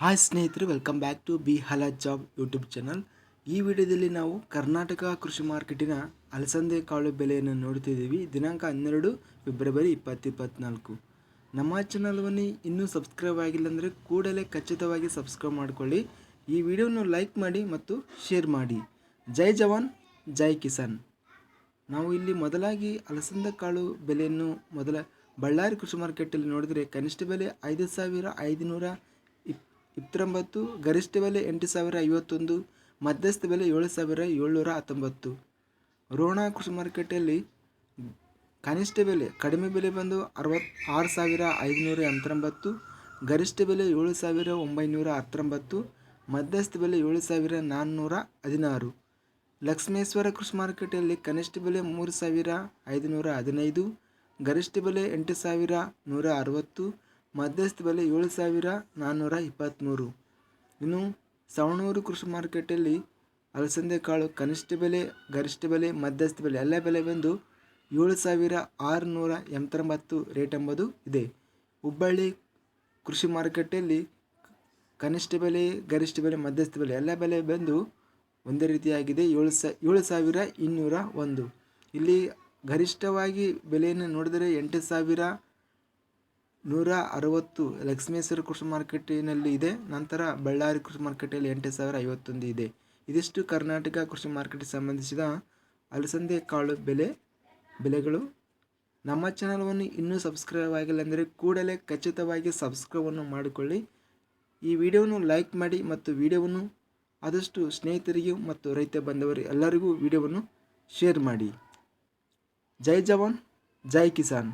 Hi ಸ್ನೇಹಿತರೆ welcome back to ಬಿ ಹಲಾ ಜಾಬ್ ಯೂಟ್ಯೂಬ್ ಚಾನಲ್ ಈ ವಿಡಿಯೋದಲ್ಲಿ ನಾವು ಕರ್ನಾಟಕ ಕೃಷಿ ಮಾರ್ಕೆಟಿನ ಅಲಸಂದೆ ಕಾಳು ಬೆಲೆಯನ್ನು ನೋಡ್ತಿದ್ದೀವಿ ದಿನಾಂಕ ಹನ್ನೆರಡು ಫೆಬ್ರವರಿ ಇಪ್ಪತ್ತು ಇಪ್ಪತ್ತ್ನಾಲ್ಕು ನಮ್ಮ ಚಾನಲ್ವನ್ನು ಇನ್ನೂ ಸಬ್ಸ್ಕ್ರೈಬ್ ಆಗಿಲ್ಲ ಅಂದರೆ ಕೂಡಲೇ ಖಚಿತವಾಗಿ ಸಬ್ಸ್ಕ್ರೈಬ್ ಮಾಡಿಕೊಳ್ಳಿ. ಈ ವಿಡಿಯೋನ ಲೈಕ್ ಮಾಡಿ ಮತ್ತು ಶೇರ್ ಮಾಡಿ. ಜೈ ಜವಾನ್, ಜೈ ಕಿಸಾನ್. ನಾವು ಇಲ್ಲಿ ಮೊದಲಾಗಿ ಅಲಸಂದೆ ಕಾಳು ಬೆಲೆಯನ್ನು ಮೊದಲ ಬಳ್ಳಾರಿ ಕೃಷಿ ಮಾರ್ಕೆಟಲ್ಲಿ ನೋಡಿದರೆ ಕನಿಷ್ಠ ಬೆಲೆ ಐದು ಸಾವಿರ ಐದುನೂರ ಇಪ್ಪತ್ತೊಂಬತ್ತು, ಗರಿಷ್ಠ ಬೆಲೆ ಎಂಟು ಸಾವಿರ ಐವತ್ತೊಂದು, ಮಧ್ಯಸ್ಥ ಬೆಲೆ ಏಳು ಸಾವಿರ ಏಳ್ನೂರ ಹತ್ತೊಂಬತ್ತು. ರೋಣ ಕೃಷಿ ಮಾರ್ಕೆಟಲ್ಲಿ ಕನಿಷ್ಠ ಬೆಲೆ ಕಡಿಮೆ ಬೆಲೆ ಬಂದು ಅರವತ್ತು ಆರು ಸಾವಿರ ಐದುನೂರ ಎಂಬತ್ತೊಂಬತ್ತು, ಗರಿಷ್ಠ ಬೆಲೆ ಏಳು ಸಾವಿರ ಒಂಬೈನೂರ ಹತ್ತೊಂಬತ್ತು, ಮಧ್ಯಸ್ಥ ಬೆಲೆ ಏಳು ಸಾವಿರ ನಾನ್ನೂರ ಹದಿನಾರು. ಲಕ್ಷ್ಮೇಶ್ವರ ಕೃಷಿ ಮಾರ್ಕೆಟಲ್ಲಿ ಕನಿಷ್ಠ ಬೆಲೆ ಮೂರು ಸಾವಿರ ಐದುನೂರ ಹದಿನೈದು, ಗರಿಷ್ಠ ಬೆಲೆ ಎಂಟು ಸಾವಿರ ನೂರ ಅರವತ್ತು ಮಧ್ಯಸ್ಥ ಬೆಲೆ ಏಳು ಸಾವಿರ ನಾನ್ನೂರ ಇಪ್ಪತ್ತ್ಮೂರು ಇನ್ನು ಸವಣೂರು ಕೃಷಿ ಮಾರ್ಕೆಟಲ್ಲಿ ಅಲಸಂದೆ ಕಾಳು ಕನಿಷ್ಠ ಬೆಲೆ, ಗರಿಷ್ಠ ಬೆಲೆ ಮಧ್ಯಸ್ಥ ಬೆಲೆ ಎಲ್ಲ ಬೆಲೆ ಬಂದು ಏಳು ಸಾವಿರ ಆರುನೂರ ಎಂಬತ್ತೊಂಬತ್ತು ರೇಟ್ ಎಂಬುದು ಇದೆ. ಹುಬ್ಬಳ್ಳಿ ಕೃಷಿ ಮಾರುಕಟ್ಟೆಯಲ್ಲಿ ಕನಿಷ್ಠ ಬೆಲೆ, ಗರಿಷ್ಠ ಬೆಲೆ ಮಧ್ಯಸ್ಥ ಬೆಲೆ ಎಲ್ಲ ಬೆಲೆ ಬಂದು ಒಂದೇ ರೀತಿಯಾಗಿದೆ, ಏಳು ಸ, ಏಳು ಸಾವಿರ ಇನ್ನೂರ ಒಂದು. ಇಲ್ಲಿ ಗರಿಷ್ಠವಾಗಿ ಬೆಲೆಯನ್ನು ನೋಡಿದರೆ ಎಂಟು ಸಾವಿರ ನೂರ ಅರವತ್ತು ಲಕ್ಷ್ಮೇಶ್ವರ ಕೃಷಿ ಮಾರ್ಕೆಟಿನಲ್ಲಿ ಇದೆ. ನಂತರ ಬಳ್ಳಾರಿ ಕೃಷಿ ಮಾರ್ಕೆಟಲ್ಲಿ ಎಂಟು ಸಾವಿರ ಐವತ್ತೊಂದು ಇದೆ. ಇದಿಷ್ಟು ಕರ್ನಾಟಕ ಕೃಷಿ ಮಾರ್ಕೆಟ್ಗೆ ಸಂಬಂಧಿಸಿದ ಅಲಸಂದೆ ಕಾಳು ಬೆಲೆ, ಬೆಲೆಗಳು. ನಮ್ಮ ಚಾನಲ್ವನ್ನು ಇನ್ನೂ ಸಬ್ಸ್ಕ್ರೈಬ್ ಆಗಿಲ್ಲ ಅಂದರೆ ಕೂಡಲೇ ಖಚಿತವಾಗಿ ಸಬ್ಸ್ಕ್ರೈಬನ್ನು ಮಾಡಿಕೊಳ್ಳಿ. ಈ ವಿಡಿಯೋವನ್ನು ಲೈಕ್ ಮಾಡಿ ಮತ್ತು ವಿಡಿಯೋವನ್ನು ಆದಷ್ಟು ಸ್ನೇಹಿತರಿಗೂ ಮತ್ತು ರೈತ ಬಂದವರು ಎಲ್ಲರಿಗೂ ವಿಡಿಯೋವನ್ನು ಶೇರ್ ಮಾಡಿ. ಜೈ ಜವಾನ್, ಜೈ ಕಿಸಾನ್.